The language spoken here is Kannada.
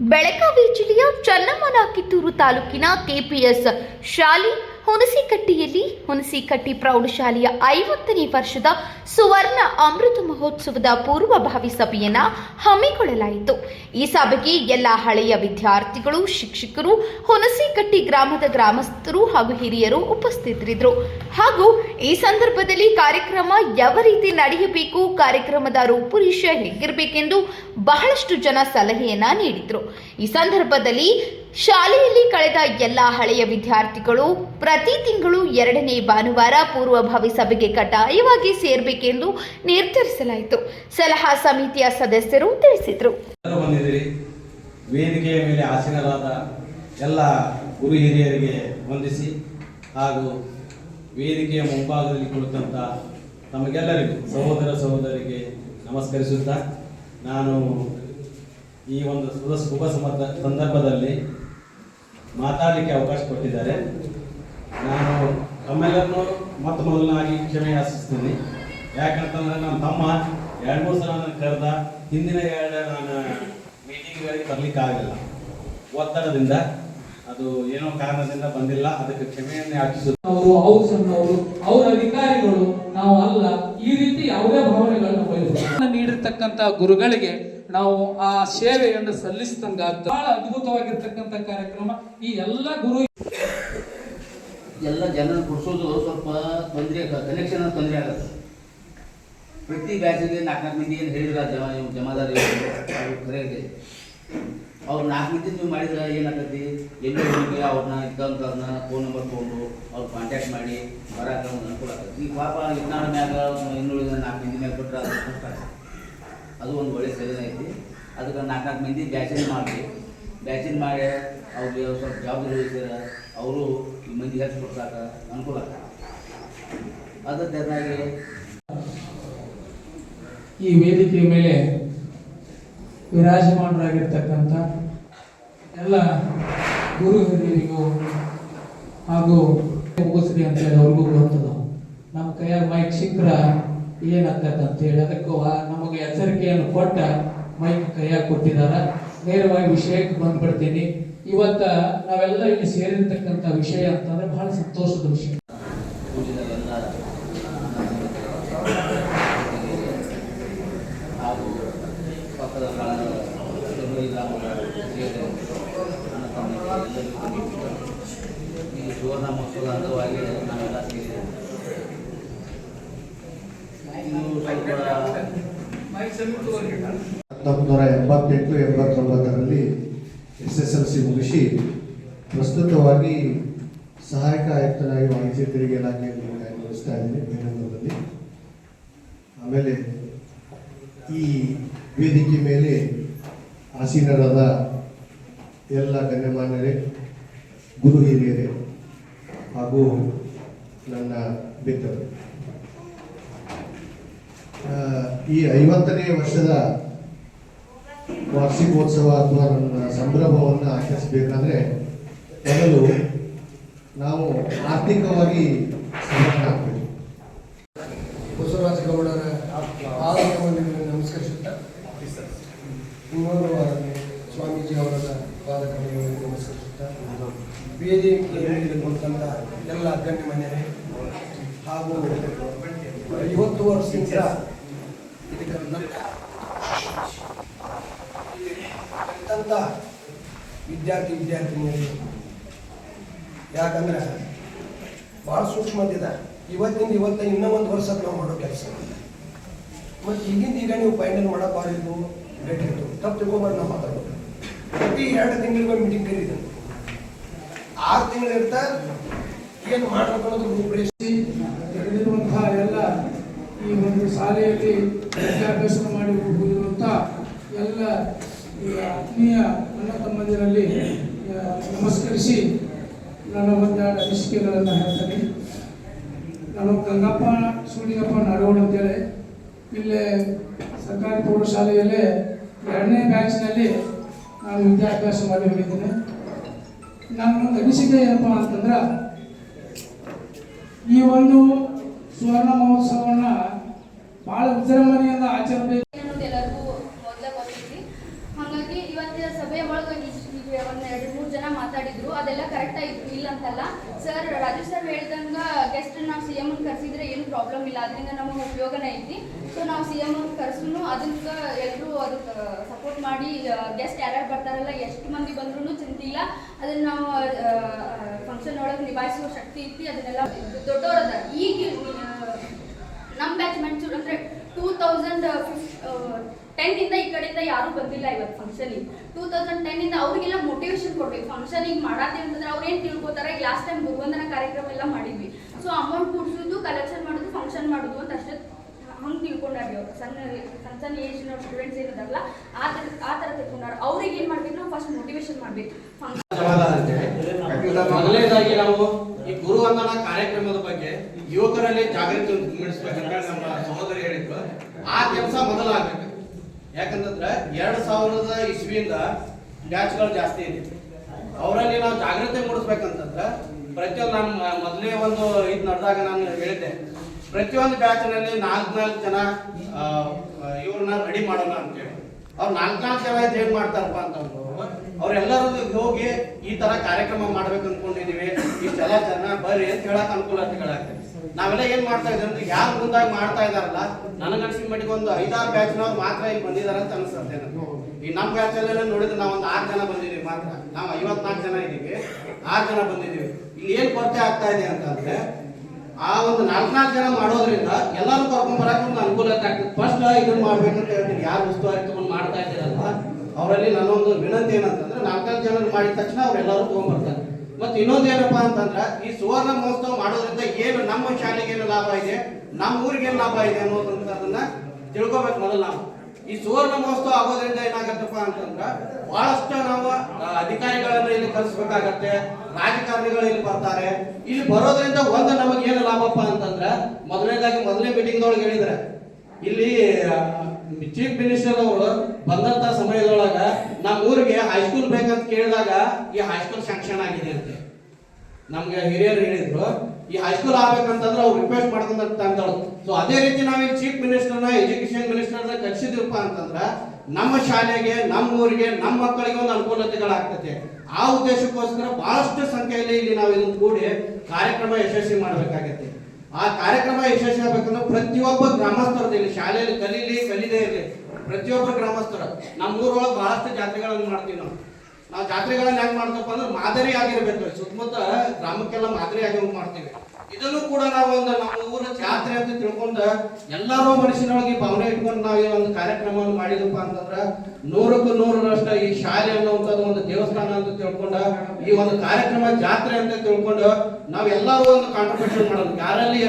ಬೆಳಗಾವಿ ಜಿಲ್ಲೆಯ ಚನ್ನಮ್ಮನ ಕಿತ್ತೂರು ತಾಲೂಕಿನ ಕೆಪಿಎಸ್ ಶಾಲೆ ಹುಣಸಿಕಟ್ಟಿಯಲ್ಲಿ ಹುಣಸಿಕಟ್ಟಿ ಪ್ರೌಢಶಾಲೆಯ ಐವತ್ತನೇ ವರ್ಷದ ಸುವರ್ಣ ಅಮೃತ ಮಹೋತ್ಸವದ ಪೂರ್ವಭಾವಿ ಸಭೆಯನ್ನ ಹಮ್ಮಿಕೊಳ್ಳಲಾಯಿತು. ಈ ಸಭೆಗೆ ಎಲ್ಲ ಹಳೆಯ ವಿದ್ಯಾರ್ಥಿಗಳು, ಶಿಕ್ಷಕರು, ಹುಣಸಿಕಟ್ಟಿ ಗ್ರಾಮದ ಗ್ರಾಮಸ್ಥರು ಹಾಗೂ ಹಿರಿಯರು ಉಪಸ್ಥಿತರಿದ್ದರು. ಹಾಗೂ ಈ ಸಂದರ್ಭದಲ್ಲಿ ಕಾರ್ಯಕ್ರಮ ಯಾವ ರೀತಿ ನಡೆಯಬೇಕು, ಕಾರ್ಯಕ್ರಮದ ರೂಪುರೇಷೆ ಹೇಗಿರಬೇಕೆಂದು ಬಹಳಷ್ಟು ಜನ ಸಲಹೆಯನ್ನ ನೀಡಿದ್ರು. ಈ ಸಂದರ್ಭದಲ್ಲಿ ಶಾಲೆಯಲ್ಲಿ ಕಳೆದ ಎಲ್ಲ ಹಳೆಯ ವಿದ್ಯಾರ್ಥಿಗಳು ಪ್ರತಿ ತಿಂಗಳು ಎರಡನೇ ಭಾನುವಾರ ಪೂರ್ವಭಾವಿ ಸಭೆಗೆ ಕಡ್ಡಾಯವಾಗಿ ಸೇರಬೇಕೆಂದು ನಿರ್ಧರಿಸಲಾಯಿತು. ಸಲಹಾ ಸಮಿತಿಯ ಸದಸ್ಯರು ತಿಳಿಸಿದರು. ವೇದಿಕೆಯ ಮೇಲೆ ಆಸೀನರಾದ ಎಲ್ಲ ಗುರು ಹಿರಿಯರಿಗೆ ವಂದಿಸಿ ಹಾಗೂ ವೇದಿಕೆಯ ಮುಂಭಾಗದಲ್ಲಿ ಕುಳಿತಂತ ತಮಗೆಲ್ಲರಿಗೂ ಸಹೋದರ ಸಹೋದರಿಗೆ ನಮಸ್ಕರಿಸುತ್ತಾ ನಾನು ಈ ಒಂದು ಶುಭ ಸಂದರ್ಭದಲ್ಲಿ ಮಾತಾಡಲಿಕ್ಕೆ ಅವಕಾಶ ಕೊಟ್ಟಿದ್ದಾರೆ. ನಾನು ತಮ್ಮೆಲ್ಲರನ್ನು ಮೊತ್ತ ಮೊದಲನಾಗಿ ಕ್ಷಮೆ ಯಾಚಿಸ್ತೀನಿ ಯಾಕಂತಂದ್ರೆ ನನ್ನ ತಮ್ಮ ಎರಡು ಮೂರು ಸಲ ನಾನು ಕರೆದ ಹಿಂದಿನ ಎರಡು ನಾನು ಮೀಟಿಂಗ್ಗಳಿಗೆ ಬರ್ಲಿಕ್ಕೆ ಆಗಲಿಲ್ಲ. ಒತ್ತಡದಿಂದ ಅದು ಏನೋ ಕಾರಣದಿಂದ ಬಂದಿಲ್ಲ. ಅದಕ್ಕೆ ಕ್ಷಮೆಯನ್ನು ಯಾಚಿಸುತ್ತೆ ಅವರು ಅವ್ರು ಸಣ್ಣವರು ಅವ್ರ ಅಧಿಕಾರಿಗಳು ನಾವು ಅಲ್ಲ ಈ ರೀತಿ ಯಾವುದೇ ಭಾವನೆಗಳನ್ನು ನೀಡಿರ್ತಕ್ಕಂಥ ಗುರುಗಳಿಗೆ ನಾವು ಆ ಸೇವೆಯನ್ನು ಸಲ್ಲಿಸಿದಂಗಾಗ್ತದೆ. ಬಹಳ ಅದ್ಭುತವಾಗಿರ್ತಕ್ಕಂಥ ಕಾರ್ಯಕ್ರಮ. ಈ ಎಲ್ಲ ಗುರು ಎಲ್ಲ ಜನರು ಕೊಡಿಸೋದು ಸ್ವಲ್ಪ ತೊಂದರೆ ಕನೆಕ್ಷನ್ ತೊಂದರೆ ಆಗುತ್ತೆ. ಪ್ರತಿ ಬ್ಯಾಚಲ್ಲಿ ನಾಲ್ಕು ನಾಲ್ಕು ಮಂದಿ ಏನು ಹೇಳಿದ್ರ ಜಮ ಜಮಾದಾರಿ ಕರೆ ಅವ್ರು ನಾಲ್ಕು ಮಂದಿ ನೀವು ಮಾಡಿದ್ರೆ ಏನಾಗತ್ತಿ ಎಲ್ಲೋ ಅವ್ರನ್ನ ಇದ್ದಂಥವ್ರನ್ನ ಫೋನ್ ನಂಬರ್ ತೊಗೊಂಡು ಅವ್ರು ಕಾಂಟ್ಯಾಕ್ಟ್ ಮಾಡಿ ಬರಾಕ ಅನುಕೂಲ ಆಗ್ತದೆ. ಈ ಪಾಪ ಇನ್ನಾಳ ಮ್ಯಾಗ ಇನ್ನುಳಿದ ನಾಲ್ಕು ಮಂದಿ ಮ್ಯಾಗ ಕೊಟ್ಟರೆ ಅದು ಕಷ್ಟ ಆಗತ್ತೆ. ಅದು ಒಂದು ಒಳ್ಳೆ ಸೇವನೆ ಐತಿ. ಅದಕ್ಕೆ ನಾಲ್ಕು ಮಂದಿ ಬ್ಯಾಚಿನ ಮಾಡಿ ಬ್ಯಾಚಿನ ಮಾಡಿ ಅವ್ರಿಗೆ ಸ್ವಲ್ಪ ಜವಾಬ್ದಾರಿ ವಹಿಸ್ಯಾರ. ಅವರು ಈ ಮಂದಿ ಹೆಚ್ಚು ಕೊಡ್ಸಾಕ ಅನುಕೂಲ ಆಗ್ತದೆ ಈ ವೇದಿಕೆಯ ಮೇಲೆ ವಿರಾಜಮಾನರಾಗಿರ್ತಕ್ಕಂಥ ಎಲ್ಲ ಗುರು ಹಿರಿಯರಿಗೂ ಹಾಗೂ ಮುಗಿಸ್ರಿ ಅಂತ ಹೇಳಿ ಅವ್ರಿಗೂ ಬರ್ತದೆ ನಮ್ಮ ಕೈಯಾಗ ಮೈಕ್ ಸಿಕ್ಕ್ರ ಏನಾಗ್ತದೆ ಅಂತ ಹೇಳಿ ಅದಕ್ಕೆ ನಮಗೆ ಎಚ್ಚರಿಕೆಯನ್ನು ಕೊಟ್ಟ ಮೈಕ್ ಕೈಯಾಗ ಕೊಟ್ಟಿದ್ದಾರೆ ನೇರವಾಗಿ ವಿಷಯಕ್ಕೆ ಬಂದ್ಬಿಡ್ತೀನಿ ಇವತ್ತ ನಾವೆಲ್ಲ ಇಲ್ಲಿ ಸೇರಿರ್ತಕ್ಕಂಥ ವಿಷಯ ಅಂತಂದ್ರೆ ಬಹಳ ಸಂತೋಷದ ವಿಷಯ ಹಾಗೂ ಪಕ್ಕದ. ಈ ಸುವರ್ಣ ಮಹೋತ್ಸವದ ಅಂಗವಾಗಿ ನಾವೆಲ್ಲ ಸೇರಿದ್ದೇವೆ ಇನ್ನು ಸ್ವಲ್ಪ ಹತ್ತೊಂಬತ್ತು ನೂರ ಎಂಬತ್ತೆಂಟು ಎಂಬತ್ತೊಂಬತ್ತರಲ್ಲಿ ಎಸ್ ಎಸ್ ಎಲ್ ಸಿ ಮುಗಿಸಿ ಪ್ರಸ್ತುತವಾಗಿ ಸಹಾಯಕ ಆಯುಕ್ತನಾಗಿ ವಾಣಿಜ್ಯ ತೆರಿಗೆ ಇಲಾಖೆಯಲ್ಲಿ ಕಾರ್ಯನಿರ್ವಹಿಸ್ತಾ ಇದ್ದೀನಿ ಬೆಂಗಳೂರಿನಲ್ಲಿ. ಆಮೇಲೆ ಈ ವೇದಿಕೆ ಮೇಲೆ ಆಸೀನರಾದ ಎಲ್ಲ ಗಣ್ಯಮಾನ್ಯರೇ ಗುರು ಹಿರಿಯರೇ ಹಾಗೂ ನನ್ನ ಆ, ಈ ಐವತ್ತನೇ ವರ್ಷದ ವಾರ್ಷಿಕೋತ್ಸವ ಅಥವಾ ನನ್ನ ಸಂಭ್ರಮವನ್ನು ಆಚರಿಸಬೇಕಾದ್ರೆ ಮೊದಲು ನಾವು ಆರ್ಥಿಕವಾಗಿ ಸಮರ್ಥ ಆಗ್ತೀವಿ ಬಸವರಾಜ ಗೌಡರ ಪಾದಕವನ್ನು ನಮಸ್ಕರಿಸುತ್ತಾ ಸ್ವಾಮೀಜಿ ಅವರ ಪಾದಕವನ್ನು ನಮಸ್ಕರಿಸುತ್ತಾ ವೇದಿಕೆಯಲ್ಲಿ ಕುಳಿತಂತ ಎಲ್ಲ ಹಾಗೂ ಐವತ್ತು ವರ್ಷದಿಂದ ಕಲಿತಂತ ವಿದ್ಯಾರ್ಥಿ ವಿದ್ಯಾರ್ಥಿನಿಯರು? ಯಾಕಂದ್ರೆ ಭಾಳ ಸೂಕ್ಷ್ಮದಿದೆ. ಇವತ್ತಿಂದ ಇವತ್ತ ಇನ್ನೂ ಒಂದು ವರ್ಷಕ್ಕೆ ನಾವು ಮಾಡೋ ಕೆಲಸ. ಮತ್ತು ಈಗಿಂದ ಈಗ ನೀವು ಫೈನಲ್ ಮಾಡೋ ಬಾರಿದ್ದು ರೇಟ್ ಇತ್ತು. ತಪ್ಪು ತಿಳ್ಕೊಂಬಾರ ನಾವು ಮಾತಾಡೋದು ಪ್ರತಿ ಎರಡು ತಿಂಗಳಿಗೆ ಮೀಟಿಂಗ್ ಕರೀತೀನಿ ಆರು ತಿಂಗಳು ಇರ್ತಾ ಏನು ಮಾಡ್ಬೇಕು ಅನ್ನೋದು ರೂಪರೇಷೆ. ಎಲ್ಲ ಈ ಒಂದು ಶಾಲೆಯಲ್ಲಿ ವಿದ್ಯಾಭ್ಯಾಸ ಮಾಡಿ ಹೋಗಿರುವಂಥ ಎಲ್ಲ ಈ ಆತ್ಮೀಯ ಅಣ್ಣ ತಮ್ಮಂದಿರಲ್ಲಿ ಆ, ನಮಸ್ಕರಿಸಿ ನನ್ನ ಒಂದೆರಡು ಅನಿಸಿಕೆಗಳನ್ನು ಹೇಳ್ತೇನೆ ನಾನು ಗಂಗಪ್ಪ ಸೂಳಿಗಪ್ಪ ನಾಡೋಣ ಅಂತೇಳಿ. ಇಲ್ಲೇ ಸರ್ಕಾರಿ ಪ್ರೌಢಶಾಲೆಯಲ್ಲಿ ಎರಡನೇ ಬ್ಯಾಚ್ನಲ್ಲಿ ನಾನು ವಿದ್ಯಾಭ್ಯಾಸ ಮಾಡಿ ಹೋಗಿದ್ದೇನೆ. ನನ್ನ ಒಂದು ಅನಿಸಿಕೆ ಏನಪ್ಪ ಅಂತಂದ್ರೆ, ಈ ಒಂದು ಸುವರ್ಣ ಮಹೋತ್ಸವವನ್ನ ಬಹಳ ವಿಜೃಂಭಣೆಯಿಂದ ಆಚರಿಸಬೇಕು. ಹಾಗಾಗಿ ಇವತ್ತಿನ ಸಭೆಯ ಒಳಗೆ ಒಂದು ಎರಡು ಮೂರು ಜನ ಮಾತಾಡಿದ್ರು. ಅದೆಲ್ಲ ಕರೆಕ್ಟ್ ಅಂತಲ್ಲ. ಸರ್ ರಾಜು ಸರ್ ಹೇಳ್ದಂಗ ಗೆಸ್ಟ್ ನಾವು ಸಿ ಎಂ ಕರ್ಸಿದ್ರೆ ಏನು ಪ್ರಾಬ್ಲಮ್ ಇಲ್ಲ. ಅದರಿಂದ ನಮಗೆ ಉಪಯೋಗನೇ ಐತಿ. ಸೊ ನಾವು ಸಿ ಎಂ ಕರೆಸೂ ಅದಕ್ಕೆ ಎಲ್ಲರೂ ಅದಕ್ಕೆ ಸಪೋರ್ಟ್ ಮಾಡಿ ಗೆಸ್ಟ್ ಯಾರ್ಯಾರು ಬರ್ತಾರಲ್ಲ, ಎಷ್ಟು ಮಂದಿ ಬಂದ್ರೂ ಚಿಂತಿಲ್ಲ ಅದನ್ನ ನಾವು ಫಂಕ್ಷನ್ ಒಳಗೆ ನಿಭಾಯಿಸುವ ಶಕ್ತಿ ಐತಿ. ಅದನ್ನೆಲ್ಲ ದೊಡ್ಡವರದ ಈಗ ನಮ್ಮ ಬ್ಯಾಚ್ ಮಂಚೂರು ಅಂದ್ರೆ ಟೂ ತೌಸಂಡ್ ಟೆನ್ ಇಂದ ಈ ಕಡೆಯಿಂದ ಯಾರು ಬಂದಿಲ್ಲ ಇವತ್ತು ಫಂಕ್ಷನಿಗೆ ಟೂ ತೌಸಂಡ್ ಟೆನ್ ಇಂದ ಅವ್ರಿಗೆಲ್ಲ ಮೋಟಿವೇಶನ್ ಕೊಡ್ಬೇಕು. ಫಂಕ್ಷನ್ ಈಗ ಮಾಡಾತಿ ಅಂತಂದ್ರೆ ಅವ್ರು ಏನ್ ತಿಳ್ಕೊತಾರೆ? ಈಗ ಲಾಸ್ಟ್ ಟೈಮ್ ಗುರುವಂದನ ಕಾರ್ಯಕ್ರಮ ಎಲ್ಲ ಮಾಡಿದ್ವಿ. ಸೊ ಅಮೌಂಟ್ ಕೂಡ್ಸೋದು ಕಲೆಕ್ಷನ್ ಮಾಡೋದು ಫಂಕ್ಷನ್ ಮಾಡೋದು ಅಂತ ಅಷ್ಟೇ ಹಂಗೆ ತಿಳ್ಕೊಂಡಾರಿ ಅವ್ರು. ಸಣ್ಣ ಸಣ್ಣ ಸಣ್ಣ ಏಜ್ ಸ್ಟೂಡೆಂಟ್ಸ್ ಏನಿದಾರಲ್ಲ ಆ ಥರ ಆ ಥರ ತಿಳ್ಕೊಂಡಾರ. ಅವ್ರಿಗೆ ಏನು ಮಾಡ್ಬೇಕು? ನಾವು ಫಸ್ಟ್ ಮೋಟಿವೇಶನ್ ಮಾಡ್ಬೇಕು. ಫಂಕ್ಷನ್. ಮೊದಲನೇದಾಗಿ ನಾವು ಈ ಗುರುವಂದನ ಕಾರ್ಯಕ್ರಮದ ಬಗ್ಗೆ ಯುವಕರಲ್ಲಿ ಜಾಗೃತಿ ಮೂಡಿಸ್ಬೇಕಂತ ನಮ್ಮ ಸಹೋದರಿ ಹೇಳಿದ್ರು ಆ ಕೆಲಸ ಮೊದಲಾಗಬೇಕು. ಯಾಕಂತಂದ್ರೆ ಎರಡ್ ಸಾವಿರದ ಇಸ್ವಿಯಿಂದ ಬ್ಯಾಚ್ಗಳು ಜಾಸ್ತಿ ಇದೆ. ಅವರಲ್ಲಿ ನಾವು ಜಾಗ್ರತೆ ಮೂಡಿಸ್ಬೇಕಂತಂದ್ರೆ ಪ್ರತಿಯೊಂದು ನಾನು ಮೊದಲೇ ಒಂದು ಇದು ನಡೆದಾಗ ನಾನು ಹೇಳಿದ್ದೆ. ಪ್ರತಿಯೊಂದು ಬ್ಯಾಚ್ನಲ್ಲಿ ನಾಲ್ಕು ನಾಲ್ಕು ಜನ ಇವ್ರನ್ನ ರೆಡಿ ಮಾಡೋಣ ಅಂತೇಳಿ. ಅವ್ರು ನಾಲ್ಕು ನಾಲ್ಕು ಜನ ಇದು ಏನ್ ಮಾಡ್ತಾರಪ್ಪ ಅಂತಂದ್ರು ಅವ್ರೆಲ್ಲರೂ ಹೋಗಿ ಈ ತರ ಕಾರ್ಯಕ್ರಮ ಮಾಡ್ಬೇಕು ಅನ್ಕೊಂಡಿದೀವಿ. ಇಷ್ಟೆಲ್ಲ ಜನ ಬರ್ರಿ ಅಂತ ಹೇಳಕ್ ಅನುಕೂಲತೆಗಳಾಗ್ತದೆ ನಾವೆಲ್ಲ ಏನ್ ಮಾಡ್ತಾ ಇದ್ದೀವಿ ಅಂದ್ರೆ ಯಾರು ಮುಂದಾಗಿ ಮಾಡ್ತಾ ಇದಾರಲ್ಲ, ನನಗೆ ಅನ್ಸಿದ ಮಟ್ಟಿಗೆ ಒಂದು ಐದಾರು ಬ್ಯಾಚ್ ಮಾತ್ರ ಇಲ್ಲಿ ಬಂದಿದಾರ ಅಂತ ಅನ್ಸುತ್ತೆ ಈ ನಮ್ಮ ಬ್ಯಾಚ್ ಅಲ್ಲೆಲ್ಲ ನೋಡಿದ್ರೆ ನಾವು ಒಂದು ಆರು ಜನ ಬಂದಿದೀವಿ ಮಾತ್ರ. ನಾವು ಐವತ್ನಾಲ್ಕು ಜನ ಇದೀವಿ. ಆರು ಜನ ಬಂದಿದೀವಿ. ಇಲ್ಲಿ ಏನ್ ಕೊರತೆ ಆಗ್ತಾ ಇದೆ ಅಂತಂದ್ರೆ, ಆ ಒಂದು ನಾಲ್ಕು ಜನ ಮಾಡೋದ್ರಿಂದ ಎಲ್ಲರೂ ಕರ್ಕೊಂಡ್ ಬರಕ್ ಒಂದು ಅನುಕೂಲತೆ ಆಗ್ತದೆ. ಫಸ್ಟ್ ಇದನ್ನ ಮಾಡ್ಬೇಕಂತ ಹೇಳ್ತೀನಿ. ಯಾರು ಉಸ್ತುವಾರಿ ತಗೊಂಡ್ ಮಾಡ್ತಾ ಇದ್ದೀರಲ್ಲ ಅವರಲ್ಲಿ ನನ್ನೊಂದು ವಿನಂತಿ ಏನಂತಂದ್ರೆ ನಾಲ್ಕೈದು ಜನರು ಮಾಡಿದ ತಕ್ಷಣ ಅವರೆಲ್ಲರೂ ತಗೊಂಡ್ಬರ್ತಾರೆ. ಮತ್ತೆ ಇನ್ನೊಂದು ಏನಪ್ಪಾ ಅಂತಂದ್ರೆ ಈ ಸುವರ್ಣ ಮಹೋತ್ಸವ ಮಾಡೋದ್ರಿಂದ ಏನು ನಮ್ಮ ಶಾಲೆಗೆ ಏನು ಲಾಭ ಇದೆ, ನಮ್ಮ ಊರಿಗೆ ಏನು ಲಾಭ ಇದೆ ಅನ್ನೋದನ್ನ ತಿಳ್ಕೊಬೇಕು ಮೊದಲು ನಾವು. ಈ ಸುವರ್ಣ ಮಹೋತ್ಸವ ಆಗೋದ್ರಿಂದ ಏನಾಗತ್ತಪ್ಪ ಅಂತಂದ್ರ ಬಹಳಷ್ಟು ನಾವು ಅಧಿಕಾರಿಗಳನ್ನ ಇಲ್ಲಿ ಕಲಿಸ್ಬೇಕಾಗತ್ತೆ ರಾಜಕಾರಣಿಗಳು ಇಲ್ಲಿ ಬರ್ತಾರೆ. ಇಲ್ಲಿ ಬರೋದ್ರಿಂದ ಒಂದು ನಮಗೆ ಏನು ಲಾಭಪ್ಪ ಅಂತಂದ್ರ ಮೊದಲನೇದಾಗಿ ಮೊದಲನೇ ಮೀಟಿಂಗ್ ಒಳಗೆ ಹೇಳಿದ್ರೆ, ಇಲ್ಲಿ ಚೀಫ್ ಮಿನಿಸ್ಟರ್ ಅವರು ಬಂದಂತ ಸಮಯದೊಳಗ ನಮ್ಮ ಊರಿಗೆ ಹೈಸ್ಕೂಲ್ ಬೇಕಂತ ಕೇಳಿದಾಗ ಈ ಹೈಸ್ಕೂಲ್ ಸ್ಯಾಂಕ್ಷನ್ ಆಗಿದೆ ಅಂತೆ. ನಮ್ಗೆ ಹಿರಿಯರು ಹೇಳಿದ್ರು, ಈ ಹೈಸ್ಕೂಲ್ ಆಗ್ಬೇಕಂತಂದ್ರೆ ಅವ್ರು ರಿಕ್ವೆಸ್ಟ್ ಮಾಡ್ಕೊಂಡ್ ಅಂತಂದ್ರು ಸೊ ಅದೇ ರೀತಿ ನಾವು ಈ ಚೀಫ್ ಮಿನಿಸ್ಟರ್ನ ಎಜುಕೇಶನ್ ಮಿನಿಸ್ಟರ್ನ ಕರ್ಸಿದ್ರಪ್ಪ ಅಂತಂದ್ರೆ ನಮ್ಮ ಶಾಲೆಗೆ ನಮ್ಮ ಊರಿಗೆ ನಮ್ಮ ಮಕ್ಕಳಿಗೆ ಒಂದು ಅನುಕೂಲತೆಗಳಾಗ್ತದೆ ಆ ಉದ್ದೇಶಕ್ಕೋಸ್ಕರ ಬಹಳಷ್ಟು ಸಂಖ್ಯೆಯಲ್ಲಿ ಇಲ್ಲಿ ನಾವು ಇದನ್ನು ಕೂಡಿ ಕಾರ್ಯಕ್ರಮ ಯಶಸ್ವಿ ಮಾಡಬೇಕಾಗತ್ತೆ ಆ ಕಾರ್ಯಕ್ರಮ ಯಶಸ್ವಿ ಆಗ್ಬೇಕಂದ್ರೆ ಪ್ರತಿಯೊಬ್ಬ ಗ್ರಾಮಸ್ಥರದ್ದು ಇಲ್ಲಿ ಶಾಲೆಯಲ್ಲಿ ಕಲೀಲಿ, ಕಲಿದೇ ಇರಲಿ. ಪ್ರತಿಯೊಬ್ಬ ಗ್ರಾಮಸ್ಥರ. ನಮ್ಮ ಊರೊಳಗೆ ಬಹಳಷ್ಟು ಜಾತ್ರೆಗಳನ್ನು ಮಾಡ್ತೀವಿ ನಾವು. ನಾವು ಜಾತ್ರೆಗಳನ್ನ ಹೆಂಗ್ ಮಾಡ್ತಪ್ಪ ಅಂದ್ರೆ ಮಾದರಿ ಆಗಿರ್ಬೇಕು. ಸುತ್ತಮುತ್ತ ಗ್ರಾಮಕ್ಕೆಲ್ಲ ಮಾದರಿ ಆಗಿ ಮಾಡ್ತೀವಿ. ಇದನ್ನು ಕೂಡ ನಾವು ಒಂದು ನಮ್ಮ ಊರ ಅಂತ ತಿಳ್ಕೊಂಡ ಎಲ್ಲಾರು ಮನುಷ್ಯನೊಳಗೆ ಭಾವನೆ ಇಟ್ಕೊಂಡು ನಾವು ಒಂದು ಕಾರ್ಯಕ್ರಮವನ್ನು ಮಾಡಿದಪ್ಪ ಅಂತಂದ್ರ ನೂರಕ್ಕೂ ನೂರರಷ್ಟ ಈ ಶಾಲೆ ಅನ್ನುವಂಥದ್ದು ಒಂದು ದೇವಸ್ಥಾನ ಅಂತ ತಿಳ್ಕೊಂಡ, ಈ ಒಂದು ಕಾರ್ಯಕ್ರಮ ಜಾತ್ರೆ ಅಂತ ತಿಳ್ಕೊಂಡು ನಾವೆಲ್ಲರೂ ಒಂದು ಕಾಂಟ್ರಿಬ್ಯೂಷನ್ ಮಾಡೋದು. ಯಾರಲ್ಲಿ